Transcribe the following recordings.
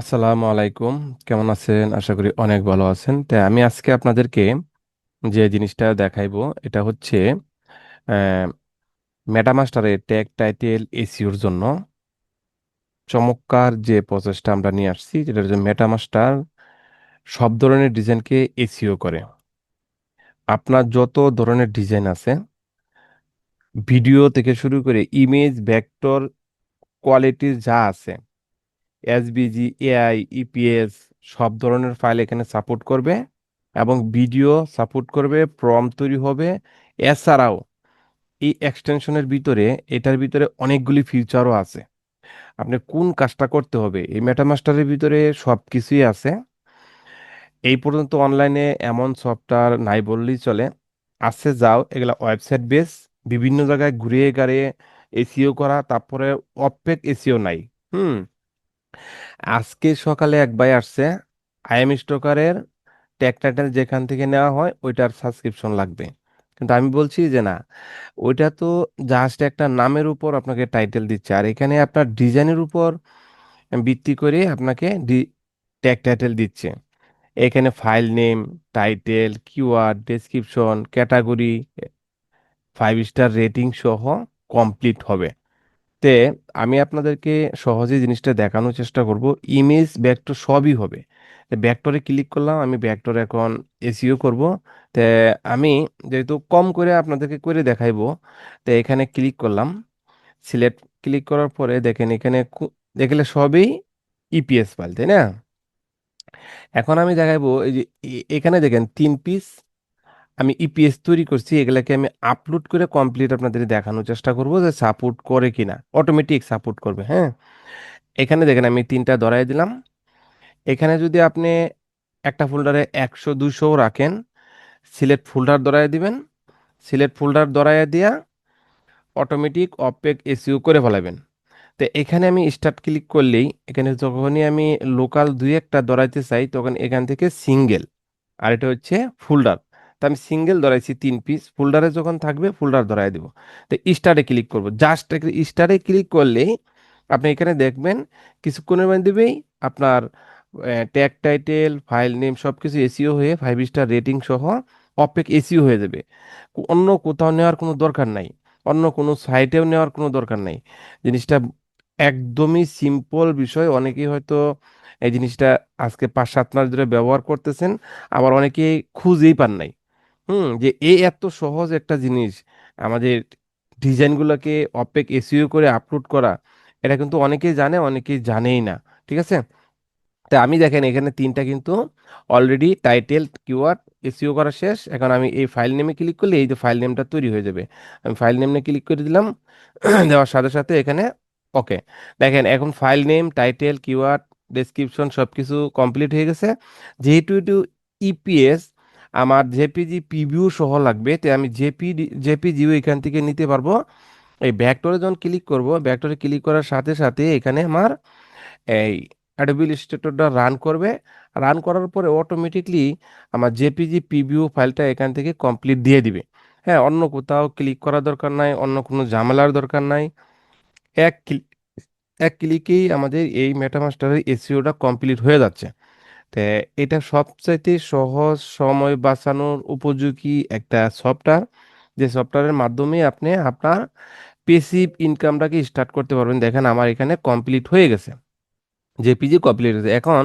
আসসালামু আলাইকুম। কেমন আছেন? আশা করি অনেক ভালো আছেন। তাই আমি আজকে আপনাদেরকে যে জিনিসটা দেখাইবো, এটা হচ্ছে মেটামাস্টারের ট্যাগ টাইটেল এসিওর জন্য চমৎকার যে প্রসেসটা আমরা নিয়ে আসছি, যেটা হচ্ছে মেটামাস্টার সব ধরনের ডিজাইনকে এসিও করে। আপনার যত ধরনের ডিজাইন আছে, ভিডিও থেকে শুরু করে ইমেজ ভেক্টর কোয়ালিটির যা আছে এসভিজি এআই ইপিএস সব ধরনের ফাইল এখানে সাপোর্ট করবে এবং ভিডিও সাপোর্ট করবে প্রম তৈরি হবে। এছাড়াও এই এক্সটেনশনের ভিতরে, এটার ভিতরে অনেকগুলি ফিউচারও আছে। আপনি কোন কাজটা করতে হবে, এই মেটামাস্টারের ভিতরে সব কিছুই আছে। এই পর্যন্ত অনলাইনে এমন সফটওয়্যার নাই বললেই চলে। আছে যাও, এগুলা ওয়েবসাইট বেস বিভিন্ন জায়গায় ঘুরিয়ে গাড়িয়ে এসিও করা, তারপরে অপেক এসিও নাই। হুম আজকে সকালে এক ভাই আসছে আইএম স্টোকারের ট্যাগ টাইটেল যেখান থেকে নেওয়া হয় ওইটার সাবস্ক্রিপশন লাগবে। কিন্তু আমি বলছি যে না, ওইটা তো জাস্ট একটা নামের উপর আপনাকে টাইটেল দিচ্ছে। আর এখানে আপনার ডিজাইনের উপর ভিত্তি করে আপনাকে ডি ট্যাগ টাইটেল দিচ্ছে। এখানে file name title keyword description category five star rating সহ কমপ্লিট হবে। তে আমি আপনাদেরকে সহজে জিনিসটা দেখানোর চেষ্টা করব। ইমেজ ভেক্টর সবই হবে। ভেক্টরে ক্লিক করলাম, আমি ভেক্টর এখন এসিও করব। তে আমি যেহেতু কম করে আপনাদেরকে করে দেখাইবো, তো এখানে ক্লিক করলাম। সিলেক্ট, ক্লিক করার পরে দেখেন এখানে দেখলে সবই ইপিএস ফাইল তাই না? এখন আমি দেখাইবো, এই যে এখানে দেখেন তিন পিস আমি ইপিএস তৈরি করছি, এগুলাকে আমি আপলোড করে কমপ্লিট আপনাদের দেখানোর চেষ্টা করব যে সাপোর্ট করে কিনা। অটোমেটিক সাপোর্ট করবে হ্যাঁ? এখানে দেখেন আমি তিনটা ধরাই দিলাম। এখানে যদি আপনি একটা ফোল্ডারে একশো দুশো রাখেন সিলেক্ট ফোল্ডার ধরাই দিবেন। সিলেক্ট ফোল্ডার ধরাই দিয়া অটোমেটিক অপেক এসইও করে ফেলাবেন। তো এখানে আমি স্টার্ট ক্লিক করলেই, এখানে যখনই আমি লোকাল দুই একটা ধরাইতে চাই, তখন এখান থেকে সিঙ্গেল আর এটা হচ্ছে ফোল্ডার তো আমি সিঙ্গেল ধরাইছি তিন পিস ফোল্ডারে যখন থাকবে ফোল্ডার ধরাই দেবো। তো স্টারে ক্লিক করব। জাস্ট স্টারে ক্লিক করলেই আপনি এখানে দেখবেন কিছুক্ষণের মধ্যেই আপনার ট্যাগ টাইটেল ফাইল নেম সব কিছু এসিও হয়ে ফাইভ স্টার রেটিং সহ অপেক এসিও হয়ে যাবে। অন্য কোথাও নেওয়ার কোনো দরকার নাই। অন্য কোনো সাইটেও নেওয়ার কোনো দরকার নাই। জিনিসটা একদমই সিম্পল বিষয়। অনেকেই হয়তো এই জিনিসটা আজকে পাঁচ সাত মাস ধরে ব্যবহার করতেছেন, আবার অনেকেই খুঁজেই পান নাই। হুম, যে এই এত সহজ একটা জিনিস, আমাদের ডিজাইনগুলোকে অপেক এসইও করে আপলোড করা, এটা কিন্তু অনেকেই জানে, অনেকেই জানেই না, ঠিক আছে? তা আমি দেখেন, এখানে তিনটা কিন্তু অলরেডি টাইটেল কিওয়ার্ড এসইও করা শেষ, এখন আমি এই ফাইল নেমে ক্লিক করলে এই যে ফাইল নেমটা তৈরি হয়ে যাবে। আমি ফাইল নেমে ক্লিক করে দিলাম, দেওয়ার সাথে সাথে এখানে ওকে দেখেন, এখন file name title keyword description সব কিছু কমপ্লিট হয়ে গেছে। যেহেতু একটু ইপিএস আমার জেপিজি পিভিউ সহ লাগবে, তো আমি জেপি, জেপিজিও এখান থেকে নিতে পারব। এই ব্যাকটরে যখন ক্লিক করব ব্যাকটরে ক্লিক করার সাথে সাথে এখানে আমার এই অ্যাডোবি স্টেটরটা রান করবে। রান করার পরে অটোমেটিকলি আমার জেপিজি পিভিউ ফাইলটা এখান থেকে কমপ্লিট দিয়ে দিবে। হ্যাঁ অন্য কোথাও ক্লিক করার দরকার নাই, অন্য কোনো ঝামেলার দরকার নাই। এক ক্লিক এক ক্লিকেই আমাদের এই মেটামাস্টারের এসিওটা কমপ্লিট হয়ে যাচ্ছে। তো এটা সবচাইতে সহজ সময় বাঁচানোর উপযোগী একটা সফটওয়্যার। যে সফটওয়্যারের মাধ্যমে আপনি আপনার পেসিভ ইনকামটাকে স্টার্ট করতে পারবেন। দেখেন আমার এখানে কমপ্লিট হয়ে গেছে। জেপিজি কমপ্লিট হয়েছে। এখন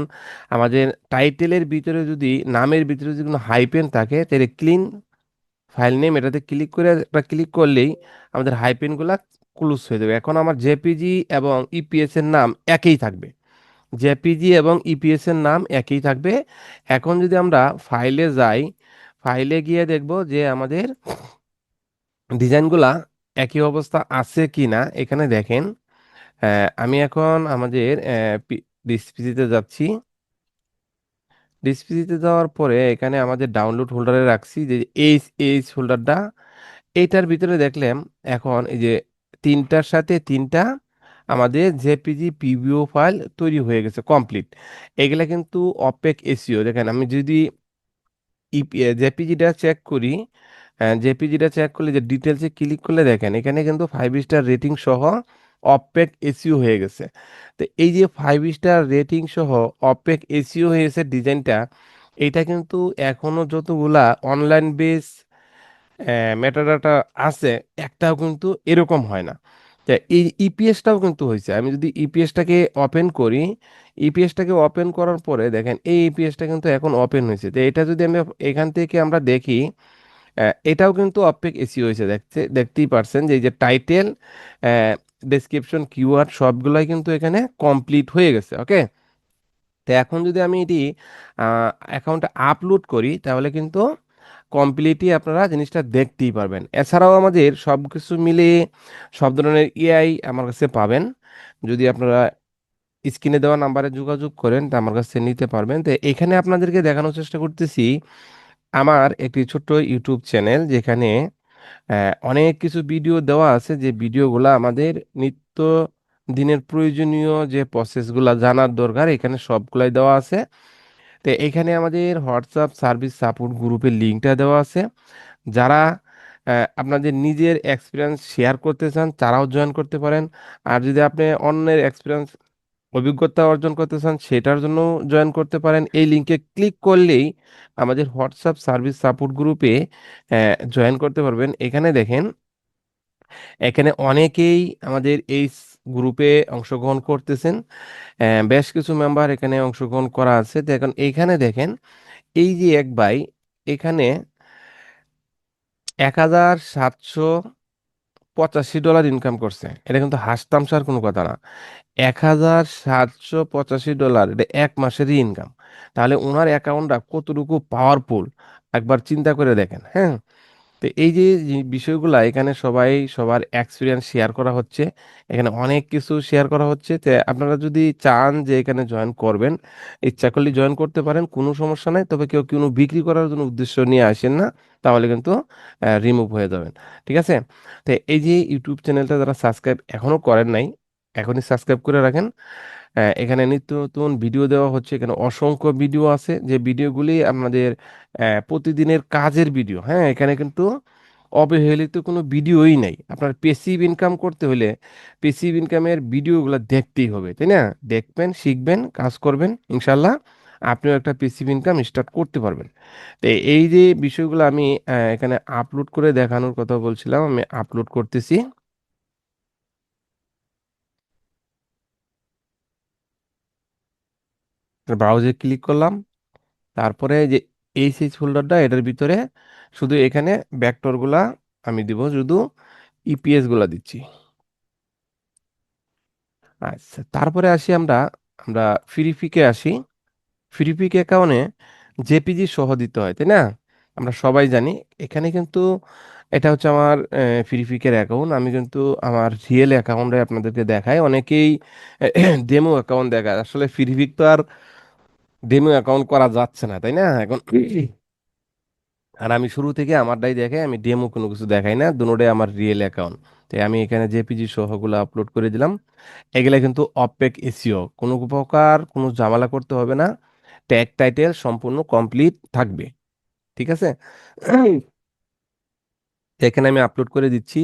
আমাদের টাইটেলের ভিতরে যদি, নামের ভিতরে যদি কোনো হাইপেন থাকে, তাহলে ক্লিন ফাইল নেম এটাতে ক্লিক করে, একটা ক্লিক করলেই আমাদের হাইপেনগুলা ক্লোজ হয়ে যাবে। এখন আমার জেপিজি এবং ইপিএস এর নাম একই থাকবে। জেপিজি এবং ইপিএস এর নাম একই থাকবে। এখন যদি আমরা ফাইলে যাই ফাইলে গিয়ে দেখব যে আমাদের ডিজাইনগুলা একই অবস্থা আছে কি না এখানে দেখেন আমি এখন আমাদের ডিসপিসিতে যাচ্ছি। ডিসপিজিতে যাওয়ার পরে এখানে আমাদের ডাউনলোড হোল্ডারে রাখছি যে এইচ এইচ হোল্ডারটা এইটার ভিতরে দেখলাম এখন এই যে তিনটার সাথে তিনটা আমাদের জেপিজি, পিবিও ফাইল তৈরি হয়ে গেছে, কমপ্লিট। এগুলা কিন্তু অপেক এসিও দেখেন, আমি যদি জেপিজিটা চেক করি জেপিজিটা চেক করলে যে ডিটেলসে ক্লিক করলে দেখেন, এখানে কিন্তু ফাইভ স্টার রেটিং সহ অপেক এসিও হয়ে গেছে। তো এই যে ফাইভ স্টার রেটিং সহ অপেক এসিও হয়েছে ডিজাইনটা, এটা কিন্তু এখনও যতগুলা অনলাইন বেস মেটাডাটা আছে, একটাও কিন্তু এরকম হয় না। এই ইপিএসটাও কিন্তু হয়েছে আমি যদি ইপিএসটাকে ওপেন করি ইপিএসটাকে ওপেন করার পরে দেখেন, এই ইপিএসটা কিন্তু এখন ওপেন হয়েছে তো এটা যদি আমি এখান থেকে আমরা দেখি এটাও কিন্তু অপেক এসি হয়েছে দেখতে, দেখতেই পারছেন যে এই যে টাইটেল ডেসক্রিপশন কিওয়ার্ড সবগুলাই কিন্তু এখানে কমপ্লিট হয়ে গেছে ওকে তো এখন যদি আমি এটি অ্যাকাউন্টে আপলোড করি, তাহলে কিন্তু কমপ্লিটই আপনারা জিনিসটা দেখতেই পারবেন। এছাড়াও আমাদের সব কিছু মিলিয়ে সব ধরনের এআই আমার কাছে পাবেন। যদি আপনারা স্ক্রিনে দেওয়া নাম্বারে যোগাযোগ করেন, তা আমার কাছে নিতে পারবেন। তো এখানে আপনাদেরকে দেখানোর চেষ্টা করতেছি আমার একটি ছোট্ট ইউটিউব চ্যানেল যেখানে অনেক কিছু ভিডিও দেওয়া আছে। যে ভিডিওগুলো আমাদের নিত্য দিনের প্রয়োজনীয় যে প্রসেসগুলো জানার দরকার, এখানে সবগুলাই দেওয়া আছে। তো এখানে আমাদের হোয়াটসঅ্যাপ সার্ভিস সাপোর্ট গ্রুপের লিঙ্কটা দেওয়া আছে। যারা আপনাদের নিজের এক্সপিরিয়েন্স শেয়ার করতে চান, তারাও জয়েন করতে পারেন। আর যদি আপনি অন্যের এক্সপিরিয়েন্স অভিজ্ঞতা অর্জন করতে চান, সেটার জন্য জয়েন করতে পারেন। এই লিঙ্কে ক্লিক করলেই আমাদের হোয়াটসঅ্যাপ সার্ভিস সাপোর্ট গ্রুপে জয়েন করতে পারবেন। এখানে দেখেন, এখানে অনেকেই আমাদের এই গ্রুপে অংশগ্রহণ করতেছেন। বেশ কিছু মেম্বার এখানে অংশগ্রহণ করা আছে। এখন এইখানে দেখেন, এই যে এক ভাই, এখানে এক হাজার সাতশো পঁচাশি ডলার ইনকাম করছে। এটা কিন্তু হাস তামসার কোনো কথা না। এক হাজার সাতশো পঁচাশি ডলার এটা এক মাসেরই ইনকাম তাহলে ওনার অ্যাকাউন্টটা কতটুকু পাওয়ারফুল একবার চিন্তা করে দেখেন হ্যাঁ? তো এই যে বিষয়গুলো এখানে সবাই, সবার এক্সপিরিয়েন্স শেয়ার করা হচ্ছে, এখানে অনেক কিছু শেয়ার করা হচ্ছে, তো আপনারা যদি চান যে এখানে জয়েন করবেন, ইচ্ছা করলে জয়েন করতে পারেন, কোনো সমস্যা নাই, তবে কেউ কোনো বিক্রি করার জন্য উদ্দেশ্য নিয়ে আসেন না, তাহলে কিন্তু রিমুভ হয়ে যাবেন, ঠিক আছে? তো এই যে ইউটিউব চ্যানেলটা যারা সাবস্ক্রাইব এখনও করেন নাই, এখনই সাবস্ক্রাইব করে রাখেন এখানে নিত্য নতুন ভিডিও দেওয়া হচ্ছে। এখানে অসংখ্য ভিডিও আছে। যে ভিডিওগুলি আপনাদের প্রতিদিনের কাজের ভিডিও হ্যাঁ? এখানে কিন্তু অবহেলিত কোনো ভিডিওই নাই। আপনার পেসিভ ইনকাম করতে হলে পেসিভ ইনকামের ভিডিওগুলো দেখতেই হবে, তাই না? দেখবেন, শিখবেন, কাজ করবেন ইনশাল্লাহ আপনিও একটা পেসিভ ইনকাম স্টার্ট করতে পারবেন। তো এই যে বিষয়গুলো আমি এখানে আপলোড করে দেখানোর কথা বলছিলাম, আমি আপলোড করতেছি। ব্রাউজে ক্লিক করলাম। তারপরে যে এই এইচএইচ ফোল্ডারটা এটার ভিতরে শুধু এখানে ভেক্টরগুলা আমি দিব, শুধু ইপিএসগুলা দিচ্ছি। আচ্ছা তারপরে আসি আমরা আমরা ফ্রিপিকে আসি। ফ্রিপিক অ্যাকাউন্টে জেপিজি সহ দিতে হয়, তাই না? আমরা সবাই জানি, এখানে কিন্তু এটা হচ্ছে আমার ফ্রিপিকের অ্যাকাউন্ট আমি কিন্তু আমার রিয়েল অ্যাকাউন্টে আপনাদেরকে দেখাই। অনেকেই ডেমো অ্যাকাউন্ট দেখায়। আসলে ফ্রিপিক তো আর ডেমো অ্যাকাউন্ট করা যাচ্ছে না তাই না? এখন আর আমি শুরু থেকে আমারটাই দেখে আমি ডেমো কোনো কিছু দেখাই না দুটোটাই আমার রিয়েল অ্যাকাউন্ট তাই আমি এখানে জেপিজি সহগুলো আপলোড করে দিলাম। এগুলা কিন্তু অপেক এসিও কোনো প্রকার কোনো ঝামেলা করতে হবে না। ট্যাগ টাইটেল সম্পূর্ণ কমপ্লিট থাকবে। ঠিক আছে? এখানে আমি আপলোড করে দিচ্ছি।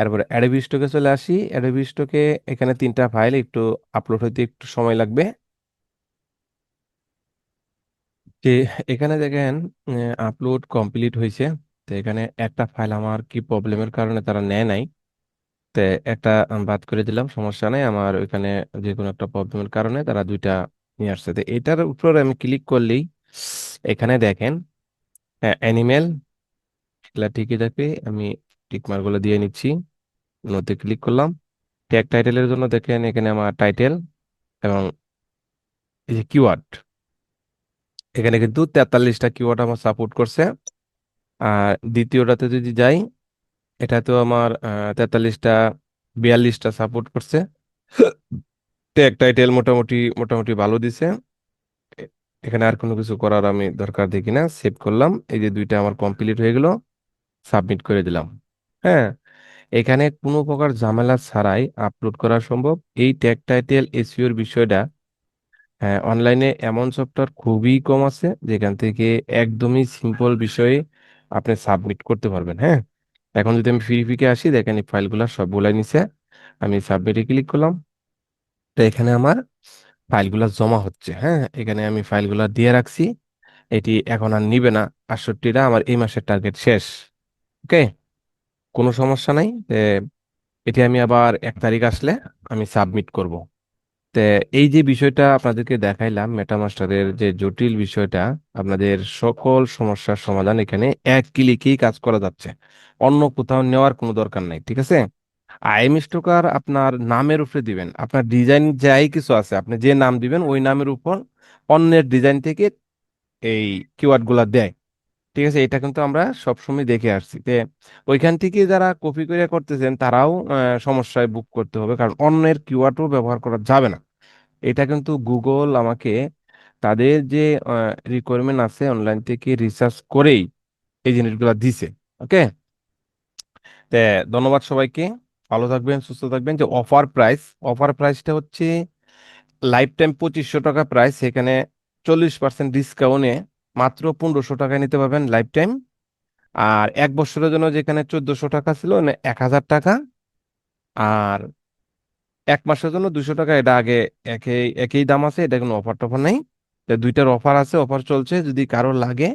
এরপরে অ্যাডোবি স্টকে চলে আসি। অ্যাডোবি স্টকে এখানে তিনটা ফাইল একটু আপলোড হইতে একটু সময় লাগবে। যে এখানে দেখেন আপলোড কমপ্লিট হয়েছে। তো এখানে একটা ফাইল আমার কি প্রবলেমের কারণে তারা নেয় নাই। তো একটা বাদ করে দিলাম, সমস্যা নেই। আমার ওইখানে যে কোনো একটা প্রবলেমের কারণে তারা দুইটা নিয়ে আসছে। তো এটার উপর আমি ক্লিক করলেই এখানে দেখেন হ্যাঁ অ্যানিমেল এগুলা ঠিকই থাকবে আমি টিকমার্কগুলো দিয়ে নিচ্ছি। নোতে ক্লিক করলাম। ট্যাগ টাইটেলের জন্য দেখেন এখানে আমার টাইটেল এবং এই যে কিওয়ার্ড এখানে কিন্তু তেতাল্লিশটা কিওয়ার্ড আমার সাপোর্ট করছে। আর দ্বিতীয়টাতে যদি যাই, এটা তো আমার তেতাল্লিশটা, বিয়াল্লিশটা সাপোর্ট করছে। ট্যাগ টাইটেল মোটামুটি মোটামুটি ভালো দিছে। এখানে আর কোনো কিছু করার আমি দরকার দেখি না সেভ করলাম। এই যে দুইটা আমার কমপ্লিট হয়ে গেল সাবমিট করে দিলাম। হ্যাঁ এখানে কোনো প্রকার ঝামেলা ছাড়াই আপলোড করা সম্ভব। এই ট্যাগ টাইটেল এসইওর বিষয়টা হ্যাঁ অনলাইনে এমন সফটওয়্যার খুবই কম আছে, যেখান থেকে একদমই সিম্পল বিষয়ে আপনি সাবমিট করতে পারবেন হ্যাঁ? এখন যদি আমি ফ্রি ফিকে আসি, দেখেন এই ফাইলগুলো সবগুলাই নিছে, আমি সাবমিটে ক্লিক করলাম, তো এখানে আমার ফাইলগুলো জমা হচ্ছে হ্যাঁ? এখানে আমি ফাইলগুলো দিয়ে রাখছি, এটি এখন আর নিবে না, আটষট্টিটা, আমার এই মাসের টার্গেট শেষ ওকে কোনো সমস্যা নাই এটি আমি আবার এক তারিখ আসলে আমি সাবমিট করব। এই যে বিষয়টা আপনাদেরকে দেখাইলাম মেটামাস্টারের যে জটিল বিষয়টা, আপনাদের সকল সমস্যার সমাধান এখানে এক ক্লিকেই কাজ করা যাচ্ছে। অন্য কোথাও নেওয়ার কোনো দরকার নাই, ঠিক আছে? আইএম স্টোকার আপনার নামের উপরে দিবেন, আপনার ডিজাইন যাই কিছু আছে, আপনি যে নাম দিবেন, ওই নামের উপর অন্যের ডিজাইন থেকে এই কিওয়ার্ডগুলা দেয়। ঠিক আছে, এটা কিন্তু আমরা সবসময় দেখে আসছি। যে ওইখান থেকে যারা কপি করে করতেছেন, তারাও সমস্যায় বুক করতে হবে, কারণ অন্যের কিওয়ার্ডও ব্যবহার করা যাবে না। এটা কিন্তু গুগল আমাকে তাদের যে রিকোয়ারমেন্ট আছে অনলাইন থেকে রিসার্চ করেই এই জিনিসগুলো দিছে, ওকে? তে ধন্যবাদ সবাইকে। ভালো থাকবেন, সুস্থ থাকবেন। যে অফার প্রাইস অফার প্রাইসটা হচ্ছে লাইফ টাইম পঁচিশশো টাকা প্রাইস এখানে চল্লিশ পার্সেন্ট ডিসকাউন্টে মাত্র পনেরোশো টাকায় নিতে পারবেন লাইফ টাইম আর এক বছরের জন্য যেখানে চোদ্দশো টাকা ছিল এক হাজার টাকা। আর এক মাসের জন্য দুশো টাকা, এটা আগে একই একই দাম আছে, এটা কোনো অফার টফার নেই। দুইটার অফার আছে অফার চলছে। যদি কারও লাগে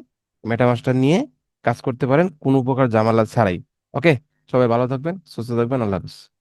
মেটামাস্টার নিয়ে কাজ করতে পারেন, কোনো প্রকার ঝামেলা ছাড়াই। ওকে সবাই ভালো থাকবেন, সুস্থ থাকবেন, আল্লাহ হাফিজ।